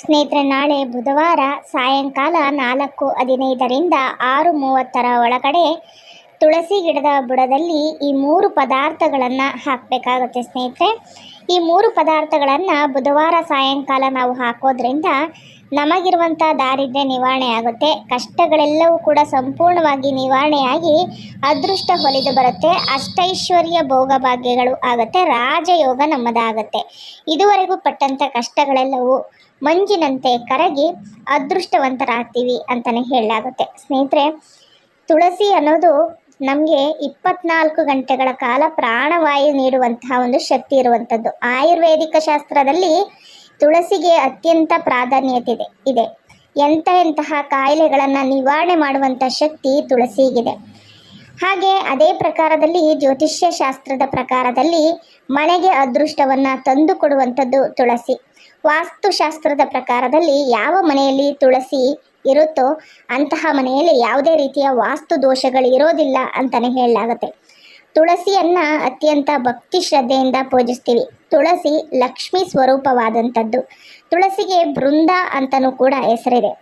ಸ್ನೇಹಿತರೆ, ನಾಳೆ ಬುಧವಾರ ಸಾಯಂಕಾಲ ನಾಲ್ಕು ಹದಿನೈದರಿಂದ ಆರು ಮೂವತ್ತರ ಒಳಗಡೆ ತುಳಸಿ ಗಿಡದ ಬುಡದಲ್ಲಿ ಈ ಮೂರು ಪದಾರ್ಥಗಳನ್ನು ಹಾಕಬೇಕಾಗುತ್ತೆ ಸ್ನೇಹಿತರೆ. ಈ ಮೂರು ಪದಾರ್ಥಗಳನ್ನು ಬುಧವಾರ ಸಾಯಂಕಾಲ ನಾವು ಹಾಕೋದ್ರಿಂದ ನಮಗಿರುವಂಥ ದಾರಿದ್ರ್ಯ ನಿವಾರಣೆ ಆಗುತ್ತೆ. ಕಷ್ಟಗಳೆಲ್ಲವೂ ಕೂಡ ಸಂಪೂರ್ಣವಾಗಿ ನಿವಾರಣೆಯಾಗಿ ಅದೃಷ್ಟ ಹೊಲಿದು ಬರುತ್ತೆ. ಅಷ್ಟೈಶ್ವರ್ಯ ಭೋಗಭಾಗ್ಯಗಳು ಆಗುತ್ತೆ. ರಾಜಯೋಗ ನಮ್ಮದಾಗುತ್ತೆ. ಇದುವರೆಗೂ ಪಟ್ಟಂಥ ಕಷ್ಟಗಳೆಲ್ಲವೂ ಮಂಜಿನಂತೆ ಕರಗಿ ಅದೃಷ್ಟವಂತರಾಗ್ತೀವಿ ಅಂತಲೇ ಹೇಳಲಾಗುತ್ತೆ. ಸ್ನೇಹಿತರೆ, ತುಳಸಿ ಅನ್ನೋದು ನಮಗೆ ಇಪ್ಪತ್ನಾಲ್ಕು ಗಂಟೆಗಳ ಕಾಲ ಪ್ರಾಣವಾಯು ನೀಡುವಂತಹ ಒಂದು ಶಕ್ತಿ ಇರುವಂಥದ್ದು. ಆಯುರ್ವೇದಿಕ ಶಾಸ್ತ್ರದಲ್ಲಿ ತುಳಸಿಗೆ ಅತ್ಯಂತ ಪ್ರಾಧಾನ್ಯತೆ ಇದೆ. ಇದೆ. ಎಂಥ ಎಂತಹ ಕಾಯಿಲೆಗಳನ್ನು ನಿವಾರಣೆ ಮಾಡುವಂಥ ಶಕ್ತಿ ತುಳಸಿಗಿದೆ. ಹಾಗೆ ಅದೇ ಪ್ರಕಾರದಲ್ಲಿ ಜ್ಯೋತಿಷ್ಯ ಶಾಸ್ತ್ರದ ಪ್ರಕಾರದಲ್ಲಿ ಮನೆಗೆ ಅದೃಷ್ಟವನ್ನು ತಂದು ಕೊಡುವಂಥದ್ದು ತುಳಸಿ. ವಾಸ್ತುಶಾಸ್ತ್ರದ ಪ್ರಕಾರದಲ್ಲಿ ಯಾವ ಮನೆಯಲ್ಲಿ ತುಳಸಿ ಇರುತ್ತೋ ಅಂತಹ ಮನೆಯಲ್ಲಿ ಯಾವುದೇ ರೀತಿಯ ವಾಸ್ತು ದೋಷಗಳು ಇರೋದಿಲ್ಲ ಅಂತಲೇ ಹೇಳಲಾಗುತ್ತೆ. ತುಳಸಿಯನ್ನು ಅತ್ಯಂತ ಭಕ್ತಿ ಶ್ರದ್ಧೆಯಿಂದ ಪೂಜಿಸ್ತೀವಿ. ತುಳಸಿ ಲಕ್ಷ್ಮಿ ಸ್ವರೂಪವಾದಂಥದ್ದು. ತುಳಸಿಗೆ ಬೃಂದ ಅಂತಲೂ ಕೂಡ ಹೆಸರಿದೆ.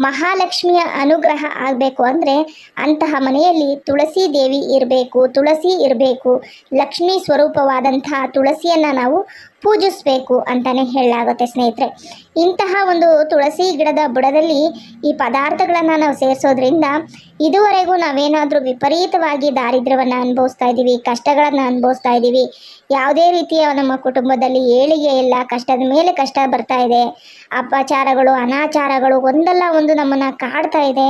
ಮಹಾಲಕ್ಷ್ಮಿಯ ಅನುಗ್ರಹ ಆಗಬೇಕು ಅಂದರೆ ಅಂತಹ ಮನೆಯಲ್ಲಿ ತುಳಸಿ ದೇವಿ ಇರಬೇಕು, ತುಳಸಿ ಇರಬೇಕು, ಲಕ್ಷ್ಮಿ ಸ್ವರೂಪವಾದಂತಹ ತುಳಸಿಯನ್ನು ನಾವು ಪೂಜಿಸಬೇಕು ಅಂತಲೇ ಹೇಳಲಾಗುತ್ತೆ ಸ್ನೇಹಿತರೆ. ಇಂತಹ ಒಂದು ತುಳಸಿ ಗಿಡದ ಬುಡದಲ್ಲಿ ಈ ಪದಾರ್ಥಗಳನ್ನು ನಾವು ಸೇರಿಸೋದ್ರಿಂದ ಇದುವರೆಗೂ ನಾವೇನಾದರೂ ವಿಪರೀತವಾಗಿ ದಾರಿದ್ರ್ಯವನ್ನು ಅನುಭವಿಸ್ತಾ ಇದ್ದೀವಿ, ಕಷ್ಟಗಳನ್ನು ಅನುಭವಿಸ್ತಾ ಇದ್ದೀವಿ, ಯಾವುದೇ ರೀತಿಯ ನಮ್ಮ ಕುಟುಂಬದಲ್ಲಿ ಏಳಿಗೆ ಇಲ್ಲ, ಕಷ್ಟದ ಮೇಲೆ ಕಷ್ಟ ಬರ್ತಾ ಇದೆ, ಅಪಚಾರಗಳು, ಅನಾಚಾರಗಳು, ಒಂದಲ್ಲ ಒಂದು ನಮ್ಮನ್ನು ಕಾಡ್ತಾ ಇದೆ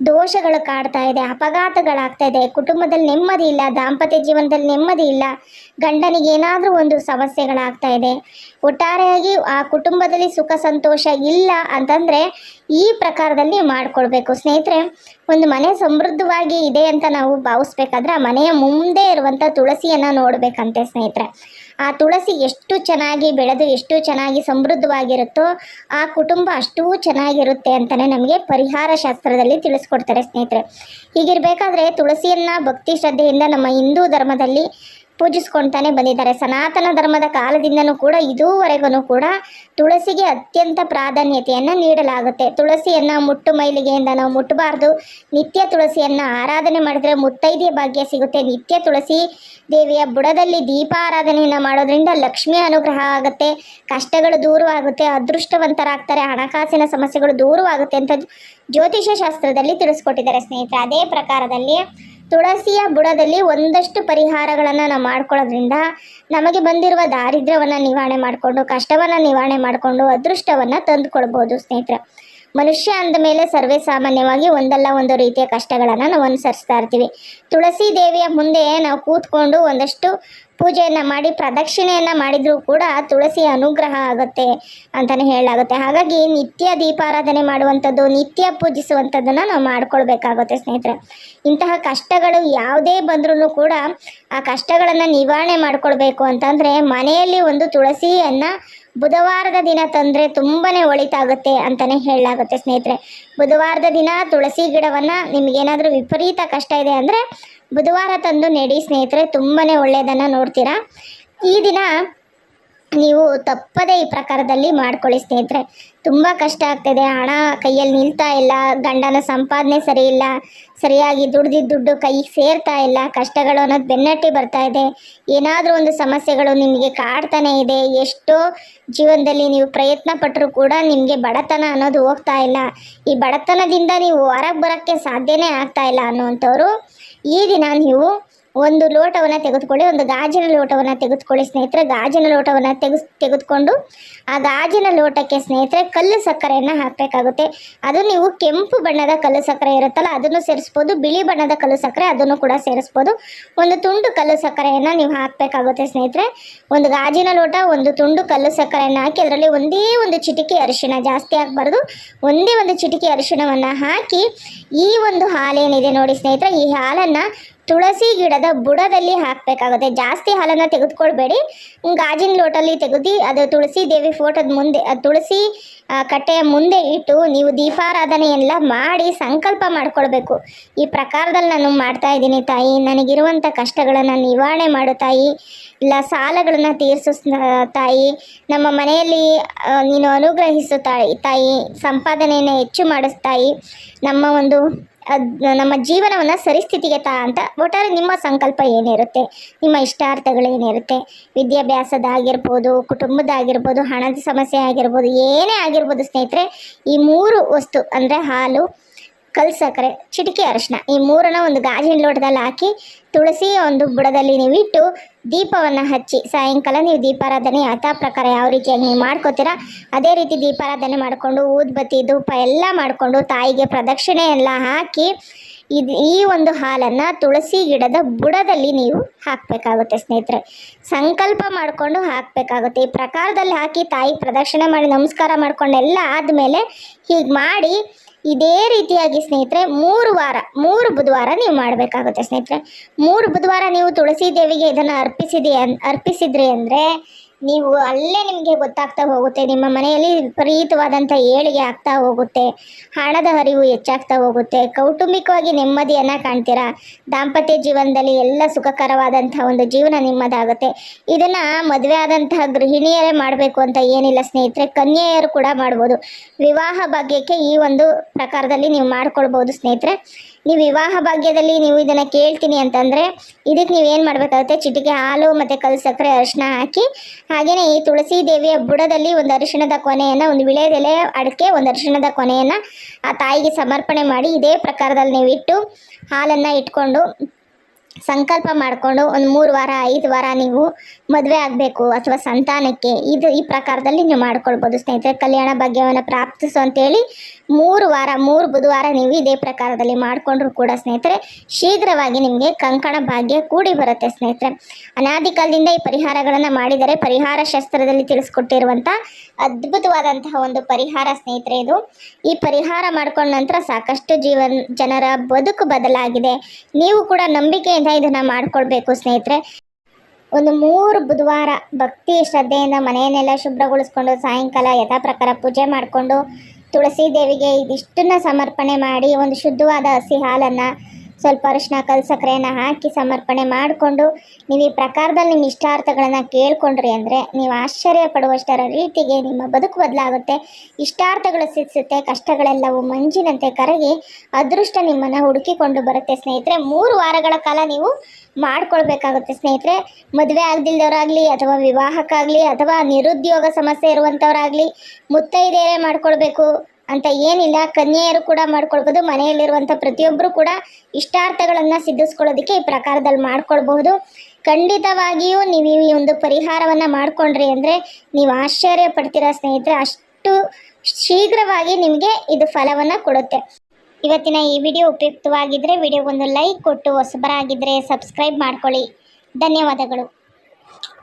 ದೋಷಗಳು ಕಾಡ್ತಾ ಇದೆ ಅಪಘಾತಗಳಾಗ್ತಾ ಇದೆ ಕುಟುಂಬದಲ್ಲಿ ನೆಮ್ಮದಿ ಇಲ್ಲ, ದಾಂಪತ್ಯ ಜೀವನದಲ್ಲಿ ನೆಮ್ಮದಿ ಇಲ್ಲ, ಗಂಡನಿಗೆ ಏನಾದರೂ ಒಂದು ಸಮಸ್ಯೆಗಳಾಗ್ತಾ ಇದೆ. ಒಟ್ಟಾರೆಯಾಗಿ ಆ ಕುಟುಂಬದಲ್ಲಿ ಸುಖ ಸಂತೋಷ ಇಲ್ಲ ಅಂತಂದರೆ ಈ ಪ್ರಕಾರದಲ್ಲಿ ಮಾಡಿಕೊಳ್ಬೇಕು. ಸ್ನೇಹಿತರೆ, ಒಂದು ಮನೆ ಸಮೃದ್ಧವಾಗಿ ಇದೆ ಅಂತ ನಾವು ಭಾವಿಸ್ಬೇಕಾದ್ರೆ ಆ ಮನೆಯ ಮುಂದೆ ಇರುವಂಥ ತುಳಸಿಯನ್ನು ನೋಡಬೇಕಂತೆ ಸ್ನೇಹಿತರೆ. ಆ ತುಳಸಿ ಎಷ್ಟು ಚೆನ್ನಾಗಿ ಬೆಳೆದು ಎಷ್ಟು ಚೆನ್ನಾಗಿ ಸಮೃದ್ಧವಾಗಿರುತ್ತೋ ಆ ಕುಟುಂಬ ಅಷ್ಟೂ ಚೆನ್ನಾಗಿರುತ್ತೆ ಅಂತಲೇ ನಮಗೆ ಪರಿಹಾರ ಶಾಸ್ತ್ರದಲ್ಲಿ ತಿಳಿಸ್ಕೊಡ್ತಾರೆ ಸ್ನೇಹಿತರೆ. ಹೀಗಿರಬೇಕಾದ್ರೆ ತುಳಸಿಯನ್ನು ಭಕ್ತಿ ಶ್ರದ್ಧೆಯಿಂದ ನಮ್ಮ ಹಿಂದೂ ಧರ್ಮದಲ್ಲಿ ಪೂಜಿಸ್ಕೊಳ್ತಾನೆ ಬಂದಿದ್ದಾರೆ. ಸನಾತನ ಧರ್ಮದ ಕಾಲದಿಂದನೂ ಕೂಡ ಇದುವರೆಗೂ ಕೂಡ ತುಳಸಿಗೆ ಅತ್ಯಂತ ಪ್ರಾಧಾನ್ಯತೆಯನ್ನು ನೀಡಲಾಗುತ್ತೆ. ತುಳಸಿಯನ್ನು ಮುಟ್ಟು ಮೈಲಿಗೆಯಿಂದ ನಾವು ಮುಟ್ಟಬಾರ್ದು. ನಿತ್ಯ ತುಳಸಿಯನ್ನು ಆರಾಧನೆ ಮಾಡಿದರೆ ಮುತ್ತೈದೆಯ ಭಾಗ್ಯ ಸಿಗುತ್ತೆ. ನಿತ್ಯ ತುಳಸಿ ದೇವಿಯ ಬುಡದಲ್ಲಿ ದೀಪಾರಾಧನೆಯನ್ನು ಮಾಡೋದ್ರಿಂದ ಲಕ್ಷ್ಮಿ ಅನುಗ್ರಹ ಆಗುತ್ತೆ. ಕಷ್ಟಗಳು ದೂರವಾಗುತ್ತೆ ಅದೃಷ್ಟವಂತರಾಗ್ತಾರೆ. ಹಣಕಾಸಿನ ಸಮಸ್ಯೆಗಳು ದೂರವಾಗುತ್ತೆ ಅಂತ ಜ್ಯೋತಿಷ್ಯ ಶಾಸ್ತ್ರದಲ್ಲಿ ತಿಳಿಸ್ಕೊಟ್ಟಿದ್ದಾರೆ ಸ್ನೇಹಿತರೆ. ಅದೇ ಪ್ರಕಾರದಲ್ಲಿ ತುಳಸಿಯ ಬುಡದಲ್ಲಿ ಒಂದಷ್ಟು ಪರಿಹಾರಗಳನ್ನು ನಾವು ಮಾಡ್ಕೊಳ್ಳೋದ್ರಿಂದ ನಮಗೆ ಬಂದಿರುವ ದಾರಿದ್ರ್ಯವನ್ನು ನಿವಾರಣೆ ಮಾಡಿಕೊಂಡು, ಕಷ್ಟವನ್ನು ನಿವಾರಣೆ ಮಾಡಿಕೊಂಡು, ಅದೃಷ್ಟವನ್ನು ತಂದುಕೊಳ್ಬೋದು ಸ್ನೇಹಿತರೆ. ಮನುಷ್ಯ ಅಂದ ಮೇಲೆ ಸರ್ವೇ ಸಾಮಾನ್ಯವಾಗಿ ಒಂದಲ್ಲ ಒಂದು ರೀತಿಯ ಕಷ್ಟಗಳನ್ನು ನಾವು ಅನುಸರಿಸ್ತಾ ಇರ್ತೀವಿ. ತುಳಸಿ ದೇವಿಯ ಮುಂದೆ ನಾವು ಕೂತ್ಕೊಂಡು ಒಂದಷ್ಟು ಪೂಜೆಯನ್ನು ಮಾಡಿ, ಪ್ರದಕ್ಷಿಣೆಯನ್ನು ಮಾಡಿದರೂ ಕೂಡ ತುಳಸಿ ಅನುಗ್ರಹ ಆಗುತ್ತೆ ಅಂತಲೇ ಹೇಳಲಾಗುತ್ತೆ. ಹಾಗಾಗಿ ನಿತ್ಯ ದೀಪಾರಾಧನೆ ಮಾಡುವಂಥದ್ದು, ನಿತ್ಯ ಪೂಜಿಸುವಂಥದ್ದನ್ನು ನಾವು ಮಾಡ್ಕೊಳ್ಬೇಕಾಗುತ್ತೆ ಸ್ನೇಹಿತರೆ. ಇಂತಹ ಕಷ್ಟಗಳು ಯಾವುದೇ ಬಂದ್ರೂ ಕೂಡ ಆ ಕಷ್ಟಗಳನ್ನು ನಿವಾರಣೆ ಮಾಡ್ಕೊಳ್ಬೇಕು ಅಂತಂದರೆ ಮನೆಯಲ್ಲಿ ಒಂದು ತುಳಸಿಯನ್ನು ಬುಧವಾರದ ದಿನ ತಂದರೆ ತುಂಬಾ ಒಳಿತಾಗುತ್ತೆ ಅಂತಲೇ ಹೇಳಲಾಗುತ್ತೆ ಸ್ನೇಹಿತರೆ. ಬುಧವಾರದ ದಿನ ತುಳಸಿ ಗಿಡವನ್ನು ನಿಮಗೇನಾದರೂ ವಿಪರೀತ ಕಷ್ಟ ಇದೆ ಅಂದರೆ ಬುಧವಾರ ತಂದು ನೆಡಿ ಸ್ನೇಹಿತರೆ ತುಂಬಾ ಒಳ್ಳೆಯದನ್ನು ನೋಡ್ತೀರಾ. ಈ ದಿನ ನೀವು ತಪ್ಪದೇ ಈ ಪ್ರಕಾರದಲ್ಲಿ ಮಾಡ್ಕೊಳ್ಳಿ ಸ್ನೇಹಿತರೆ. ತುಂಬ ಕಷ್ಟ ಆಗ್ತಿದೆ. ಹಣ ಕೈಯಲ್ಲಿ ನಿಲ್ತಾ ಇಲ್ಲ. ಗಂಡನ ಸಂಪಾದನೆ ಸರಿ ಇಲ್ಲ. ಸರಿಯಾಗಿ ದುಡ್ದಿದ್ದ ದುಡ್ಡು ಕೈಗೆ ಸೇರ್ತಾ ಇಲ್ಲ. ಕಷ್ಟಗಳು ಅನ್ನೋದು ಬೆನ್ನಟ್ಟಿ ಬರ್ತಾ ಇದೆ. ಏನಾದರೂ ಒಂದು ಸಮಸ್ಯೆಗಳು ನಿಮಗೆ ಕಾಡ್ತಾನೆ ಇದೆ. ಎಷ್ಟೋ ಜೀವನದಲ್ಲಿ ನೀವು ಪ್ರಯತ್ನ ಪಟ್ಟರೂ ಕೂಡ ನಿಮಗೆ ಬಡತನ ಅನ್ನೋದು ಹೋಗ್ತಾ ಇಲ್ಲ. ಈ ಬಡತನದಿಂದ ನೀವು ಹೊರಗೆ ಬರೋಕ್ಕೆ ಸಾಧ್ಯನೇ ಆಗ್ತಾ ಇಲ್ಲ ಅನ್ನುವಂಥವ್ರು ಈ ದಿನ ನೀವು ಒಂದು ಲೋಟವನ್ನು ತೆಗೆದುಕೊಳ್ಳಿ, ಒಂದು ಗಾಜಿನ ಲೋಟವನ್ನು ತೆಗೆದುಕೊಳ್ಳಿ ಸ್ನೇಹಿತರೆ. ಗಾಜಿನ ಲೋಟವನ್ನು ತೆಗೆಸ್, ತೆಗೆದುಕೊಂಡು ಆ ಗಾಜಿನ ಲೋಟಕ್ಕೆ ಸ್ನೇಹಿತರೆ ಕಲ್ಲು ಸಕ್ಕರೆಯನ್ನು ಹಾಕಬೇಕಾಗುತ್ತೆ. ಅದು ನೀವು ಕೆಂಪು ಬಣ್ಣದ ಕಲ್ಲು ಸಕ್ಕರೆ ಇರುತ್ತಲ್ಲ, ಅದನ್ನು ಸೇರಿಸ್ಬೋದು. ಬಿಳಿ ಬಣ್ಣದ ಕಲ್ಲು ಸಕ್ಕರೆ, ಅದನ್ನು ಕೂಡ ಸೇರಿಸ್ಬೋದು. ಒಂದು ತುಂಡು ಕಲ್ಲು ಸಕ್ಕರೆಯನ್ನು ನೀವು ಹಾಕಬೇಕಾಗುತ್ತೆ ಸ್ನೇಹಿತರೆ. ಒಂದು ಗಾಜಿನ ಲೋಟ, ಒಂದು ತುಂಡು ಕಲ್ಲು ಸಕ್ಕರೆಯನ್ನು ಹಾಕಿ ಅದರಲ್ಲಿ ಒಂದೇ ಒಂದು ಚಿಟಿಕೆ ಅರಿಶಿಣ ಜಾಸ್ತಿ ಆಗಬಾರ್ದು ಒಂದೇ ಒಂದು ಚಿಟಿಕೆ ಅರಿಶಿಣವನ್ನು ಹಾಕಿ ಈ ಒಂದು ಹಾಲೇನಿದೆ ನೋಡಿ ಸ್ನೇಹಿತರೆ, ಈ ಹಾಲನ್ನು ತುಳಸಿ ಗಿಡದ ಬುಡದಲ್ಲಿ ಹಾಕಬೇಕಾಗುತ್ತೆ. ಜಾಸ್ತಿ ಹಾಲನ್ನು ತೆಗೆದುಕೊಳ್ಬೇಡಿ. ಗಾಜಿನ ಲೋಟಲ್ಲಿ ತೆಗೆದು ಅದು ತುಳಸಿ ದೇವಿ ಫೋಟೋದ ಮುಂದೆ ತುಳಸಿ ಕಟ್ಟೆಯ ಮುಂದೆ ಇಟ್ಟು ನೀವು ದೀಪಾರಾಧನೆ ಎಲ್ಲ ಮಾಡಿ ಸಂಕಲ್ಪ ಮಾಡಿಕೊಳ್ಬೇಕು. ಈ ಪ್ರಕಾರದಲ್ಲಿ ನಾನು ಮಾಡ್ತಾ ಇದ್ದೀನಿ ತಾಯಿ. ನನಗಿರುವಂಥ ಕಷ್ಟಗಳನ್ನು ನಿವಾರಣೆ ಮಾಡು ತಾಯಿ. ಇಲ್ಲ, ಸಾಲಗಳನ್ನು ತೀರಿಸು ತಾಯಿ. ನಮ್ಮ ಮನೆಯಲ್ಲಿ ನೀನು ಅನುಗ್ರಹಿಸು ತಾಯಿ ತಾಯಿ. ಸಂಪಾದನೆಯನ್ನು ಹೆಚ್ಚು ಮಾಡಿಸ್ತಾಯಿ ನಮ್ಮ ಒಂದು ನಮ್ಮ ಜೀವನವನ್ನು ಸರಿಸ್ಥಿತಿಗೆ ತಾ ಅಂತ ಒಟ್ಟಾರೆ ನಿಮ್ಮ ಸಂಕಲ್ಪ ಏನಿರುತ್ತೆ? ನಿಮ್ಮ ಇಷ್ಟಾರ್ಥಗಳೇನಿರುತ್ತೆ ವಿದ್ಯಾಭ್ಯಾಸದಾಗಿರ್ಬೋದು ಕುಟುಂಬದಾಗಿರ್ಬೋದು ಹಣದ ಸಮಸ್ಯೆ ಆಗಿರ್ಬೋದು, ಏನೇ ಆಗಿರ್ಬೋದು ಸ್ನೇಹಿತರೆ, ಈ ಮೂರು ವಸ್ತು ಅಂದರೆ ಹಾಲು ಕಲ್ ಸಕ್ಕರೆ, ಚಿಟಿಕೆ ಅರಶಿನ ಈ ಮೂರನ್ನು ಒಂದು ಗಾಜಿನ ಲೋಟದಲ್ಲಿ ಹಾಕಿ ತುಳಸಿ ಒಂದು ಬುಡದಲ್ಲಿ ನೀವು ಇಟ್ಟು ದೀಪವನ್ನು ಹಚ್ಚಿ ಸಾಯಂಕಾಲ ನೀವು ದೀಪಾರಾಧನೆ ಯಥಾ ಪ್ರಕಾರ ಯಾವ ರೀತಿಯಾಗಿ ನೀವು ಮಾಡ್ಕೋತೀರಾ, ಅದೇ ರೀತಿ ದೀಪಾರಾಧನೆ ಮಾಡಿಕೊಂಡು ಊದ್ಬತ್ತಿ, ಧೂಪ ಎಲ್ಲ ಮಾಡಿಕೊಂಡು ತಾಯಿಗೆ ಪ್ರದಕ್ಷಿಣೆ ಎಲ್ಲ ಹಾಕಿ ಇದು ಈ ಒಂದು ಹಾಲನ್ನು ತುಳಸಿ ಗಿಡದ ಬುಡದಲ್ಲಿ ನೀವು ಹಾಕಬೇಕಾಗುತ್ತೆ ಸ್ನೇಹಿತರೆ. ಸಂಕಲ್ಪ ಮಾಡಿಕೊಂಡು ಹಾಕಬೇಕಾಗುತ್ತೆ. ಈ ಪ್ರಕಾರದಲ್ಲಿ ಹಾಕಿ ತಾಯಿ ಪ್ರದಕ್ಷಿಣೆ ಮಾಡಿ ನಮಸ್ಕಾರ ಮಾಡ್ಕೊಂಡು ಎಲ್ಲ ಆದಮೇಲೆ ಹೀಗೆ ಮಾಡಿ ಇದೇ ರೀತಿಯಾಗಿ ಸ್ನೇಹಿತರೆ, ಮೂರು ವಾರ, ಮೂರು ಬುಧವಾರ ನೀವು ಮಾಡಬೇಕಾಗುತ್ತೆ ಸ್ನೇಹಿತರೆ. ಮೂರು ಬುಧವಾರ ನೀವು ತುಳಸಿ ದೇವಿಗೆ ಇದನ್ನು ಅರ್ಪಿಸಿದೆ ಅರ್ಪಿಸಿದ್ರಿ ಅಂದರೆ ನೀವು ಅಲ್ಲೇ ನಿಮಗೆ ಗೊತ್ತಾಗ್ತಾ ಹೋಗುತ್ತೆ, ನಿಮ್ಮ ಮನೆಯಲ್ಲಿ ವಿಪರೀತವಾದಂಥ ಏಳಿಗೆ ಆಗ್ತಾ ಹೋಗುತ್ತೆ, ಹಣದ ಹರಿವು ಹೆಚ್ಚಾಗ್ತಾ ಹೋಗುತ್ತೆ, ಕೌಟುಂಬಿಕವಾಗಿ ನೆಮ್ಮದಿಯನ್ನು ಕಾಣ್ತೀರಾ? ದಾಂಪತ್ಯ ಜೀವನದಲ್ಲಿ ಎಲ್ಲ ಸುಖಕರವಾದಂಥ ಒಂದು ಜೀವನ ನಿಮ್ಮದಾಗುತ್ತೆ. ಇದನ್ನು ಮದುವೆ ಆದಂತಹ ಗೃಹಿಣಿಯರೇ ಮಾಡಬೇಕು ಅಂತ ಏನಿಲ್ಲ ಸ್ನೇಹಿತರೆ, ಕನ್ಯೆಯರು ಕೂಡ ಮಾಡ್ಬೋದು. ವಿವಾಹ ಭಾಗ್ಯಕ್ಕೆ ಈ ಒಂದು ಪ್ರಕಾರದಲ್ಲಿ ನೀವು ಮಾಡ್ಕೊಳ್ಬೋದು ಸ್ನೇಹಿತರೆ. ನೀವು ವಿವಾಹ ಭಾಗ್ಯದಲ್ಲಿ ನೀವು ಇದನ್ನು ಕೇಳ್ತೀನಿ ಅಂತಂದರೆ ಇದಕ್ಕೆ ನೀವು ಏನು ಮಾಡಬೇಕಾಗುತ್ತೆ? ಚಿಟಿಕೆ ಹಾಲು ಮತ್ತು ಕಲ್ ಸಕ್ಕರೆ ಅರಿಶಿನ ಹಾಕಿ ಹಾಗೆಯೇ ಈ ತುಳಸಿ ದೇವಿಯ ಬುಡದಲ್ಲಿ ಒಂದು ಅರಿಶಿಣದ ಕೊನೆಯನ್ನು, ಒಂದು ವಿಳೆದೆಲೆ ಅಡಿಕೆ ಒಂದು ಅರಿಶಿಣದ ಕೊನೆಯನ್ನು ಆ ತಾಯಿಗೆ ಸಮರ್ಪಣೆ ಮಾಡಿ ಇದೇ ಪ್ರಕಾರದಲ್ಲಿ ನೀವು ಇಟ್ಟು ಹಾಲನ್ನು ಇಟ್ಕೊಂಡು ಸಂಕಲ್ಪ ಮಾಡಿಕೊಂಡು ಒಂದು ಮೂರು ವಾರ, ಐದು ವಾರ ನೀವು ಮದುವೆ ಆಗಬೇಕು ಅಥವಾ ಸಂತಾನಕ್ಕೆ. ಇದು ಈ ಪ್ರಕಾರದಲ್ಲಿ ನೀವು ಮಾಡ್ಕೊಳ್ಬೋದು ಸ್ನೇಹಿತರೆ. ಕಲ್ಯಾಣ ಭಾಗ್ಯವನ್ನು ಪ್ರಾಪ್ತಿಸು ಅಂತೇಳಿ ಮೂರು ವಾರ, ಮೂರು ಬುಧವಾರ ನೀವು ಇದೇ ಪ್ರಕಾರದಲ್ಲಿ ಮಾಡಿಕೊಂಡ್ರು ಕೂಡ ಸ್ನೇಹಿತರೆ, ಶೀಘ್ರವಾಗಿ ನಿಮಗೆ ಕಂಕಣ ಭಾಗ್ಯ ಕೂಡಿ ಬರುತ್ತೆ ಸ್ನೇಹಿತರೆ. ಅನಾದಿ ಕಾಲದಿಂದ ಈ ಪರಿಹಾರಗಳನ್ನು ಮಾಡಿದರೆ ಪರಿಹಾರ ಶಾಸ್ತ್ರದಲ್ಲಿ ತಿಳಿಸ್ಕೊಟ್ಟಿರುವಂಥ ಅದ್ಭುತವಾದಂತಹ ಒಂದು ಪರಿಹಾರ ಸ್ನೇಹಿತರೆ ಇದು. ಈ ಪರಿಹಾರ ಮಾಡಿಕೊಂಡ ನಂತರ ಸಾಕಷ್ಟು ಜೀವನ ಜನರ ಬದುಕು ಬದಲಾಗಿದೆ. ನೀವು ಕೂಡ ನಂಬಿಕೆಯಿಂದ ಇದನ್ನು ಮಾಡ್ಕೊಳ್ಬೇಕು ಸ್ನೇಹಿತರೆ. ಒಂದು ಮೂರು ಬುಧವಾರ ಭಕ್ತಿ ಶ್ರದ್ಧೆಯಿಂದ ಮನೆಯನ್ನೆಲ್ಲ ಶುಭ್ರಗೊಳಿಸ್ಕೊಂಡು ಸಾಯಂಕಾಲ ಯಥಾ ಪ್ರಕಾರ ಪೂಜೆ ಮಾಡಿಕೊಂಡು ತುಳಸಿ ದೇವಿಗೆ ಇದಿಷ್ಟನ್ನ ಸಮರ್ಪಣೆ ಮಾಡಿ ಒಂದು ಶುದ್ಧವಾದ ಹಸಿ ಹಾಲನ್ನು ಸ್ವಲ್ಪ ಅರಿಶಿನ ಕಲ್ ಸಕ್ಕರೆಯನ್ನು ಹಾಕಿ ಸಮರ್ಪಣೆ ಮಾಡಿಕೊಂಡು ನೀವು ಈ ಪ್ರಕಾರದಲ್ಲಿ ನಿಮ್ಮ ಇಷ್ಟಾರ್ಥಗಳನ್ನು ಕೇಳ್ಕೊಂಡ್ರಿ ಅಂದರೆ ನೀವು ಆಶ್ಚರ್ಯ ಪಡುವಷ್ಟರ ರೀತಿಗೆ ನಿಮ್ಮ ಬದುಕು ಬದಲಾಗುತ್ತೆ. ಇಷ್ಟಾರ್ಥಗಳು ಸಿದ್ಧಿಸುತ್ತೆ ಕಷ್ಟಗಳೆಲ್ಲವೂ ಮಂಜಿನಂತೆ ಕರಗಿ ಅದೃಷ್ಟ ನಿಮ್ಮನ್ನು ಹುಡುಕಿಕೊಂಡು ಬರುತ್ತೆ ಸ್ನೇಹಿತರೆ. ಮೂರು ವಾರಗಳ ಕಾಲ ನೀವು ಮಾಡ್ಕೊಳ್ಬೇಕಾಗುತ್ತೆ ಸ್ನೇಹಿತರೆ. ಮದುವೆ ಆಗದಿಲ್ದವರಾಗಲಿ ಅಥವಾ ವಿವಾಹಕ್ಕಾಗಲಿ ಅಥವಾ ನಿರುದ್ಯೋಗ ಸಮಸ್ಯೆ ಇರುವಂಥವರಾಗಲಿ ಮುತ್ತೈದೆಯರೇ ಮಾಡ್ಕೊಳ್ಬೇಕು. ಅಂತ ಏನಿಲ್ಲ, ಕನ್ಯೆಯರು ಕೂಡ ಮಾಡ್ಕೊಳ್ಬೋದು, ಮನೆಯಲ್ಲಿರುವಂಥ ಪ್ರತಿಯೊಬ್ಬರು ಕೂಡ ಇಷ್ಟಾರ್ಥಗಳನ್ನು ಸಿದ್ಧಿಸ್ಕೊಳ್ಳೋದಕ್ಕೆ ಈ ಪ್ರಕಾರದಲ್ಲಿ ಮಾಡ್ಕೊಳ್ಬಹುದು. ಖಂಡಿತವಾಗಿಯೂ ನೀವು ಈ ಒಂದು ಪರಿಹಾರವನ್ನು ಮಾಡಿಕೊಂಡ್ರಿ ಅಂದರೆ ನೀವು ಆಶ್ಚರ್ಯ ಪಡ್ತೀರಾ ಸ್ನೇಹಿತರೆ, ಅಷ್ಟು ಶೀಘ್ರವಾಗಿ ನಿಮಗೆ ಇದು ಫಲವನ್ನು ಕೊಡುತ್ತೆ. ಇವತ್ತಿನ ಈ ವಿಡಿಯೋ ಉಪಯುಕ್ತವಾಗಿದ್ದರೆ ವಿಡಿಯೋಗೊಂದು ಲೈಕ್ ಕೊಟ್ಟು ಹೊಸಬರಾಗಿದ್ದರೆ ಸಬ್ಸ್ಕ್ರೈಬ್ ಮಾಡ್ಕೊಳ್ಳಿ. ಧನ್ಯವಾದಗಳು.